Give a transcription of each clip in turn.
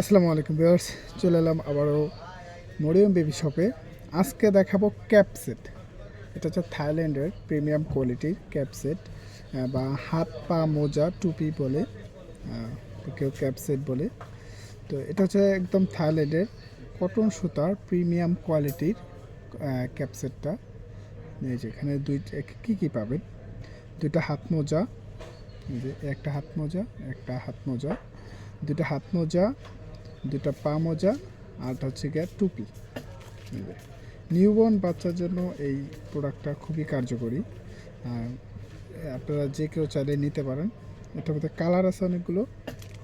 আসসালামু আলাইকুম ভিউয়ার্স, চলে এলাম আবারও মরিয়ম বেবি শপে। আজকে দেখাবো ক্যাপ সেট। এটা হচ্ছে থাইল্যান্ডের প্রিমিয়াম কোয়ালিটির ক্যাপ সেট বা হাত পা মোজা টুপি বলে কেউ ক্যাপ সেট বলে। তো এটা হচ্ছে একদম থাইল্যান্ডের কটন সুতার প্রিমিয়াম কোয়ালিটির ক্যাপ সেটটা। এই যে এখানে দুই কী কী পাবেন? দুইটা হাত মোজা একটা হাত মোজা, একটা হাত মোজা। দুটো হাত মোজা দুটো পা মোজা আর হচ্ছে গিয়ে টুপি। নিউবর্ন বাচ্চার জন্য এই প্রোডাক্টটা খুবই কার্যকরী। আপনারা যে কেউ চাইলে নিতে পারেন। এটার মধ্যে কালার আছে অনেকগুলো।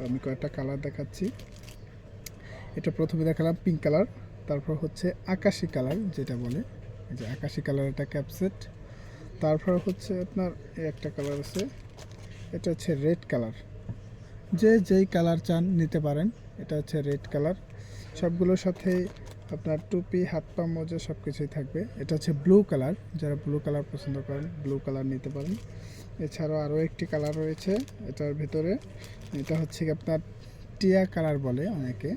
আমি কয়েকটা কালার দেখাচ্ছি। এটা প্রথমে দেখালাম পিঙ্ক কালার, তারপর হচ্ছে আকাশি কালার যেটা বলে। যে আকাশি কালার একটা ক্যাপসেট তারপর হচ্ছে আপনার একটা কালার আছে। এটা হচ্ছে রেড কালার। যে যেই কালার চান নিতে পারেন, এটা হচ্ছে রেড কালার সবগুলোর সাথে আপনার টুপি, হাত পা, মোজা সব কিছুই থাকবে। এটা হচ্ছে ব্লু কালার যারা ব্লু কালার পছন্দ করেন ব্লু কালার নিতে পারেন। এছাড়াও আরও একটি কালার রয়েছে, এটার ভিতরে। এটা হচ্ছে আপনার টিয়া কালার বলে অনেকে।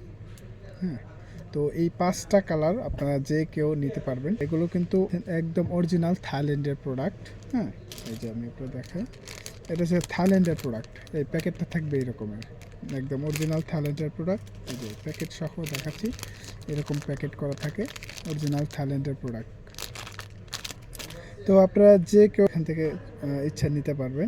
হ্যাঁ তো এই পাঁচটা কালার আপনারা যে কেউ নিতে পারবেন, এগুলো কিন্তু একদম অরিজিনাল থাইল্যান্ডের প্রোডাক্ট হ্যাঁ এই যে আমি একটু দেখাই। এটা হচ্ছে থাইল্যান্ডের প্রোডাক্ট এই প্যাকেটটা থাকবে এরকমের। একদম অরিজিনাল থাইল্যান্ডের প্রোডাক্ট এই যে প্যাকেট সহ দেখাচ্ছি, এরকম প্যাকেট করা থাকে অরিজিনাল থাইল্যান্ডের প্রোডাক্ট তো আপনারা যে কেউ এখান থেকে ইচ্ছা নিতে পারবেন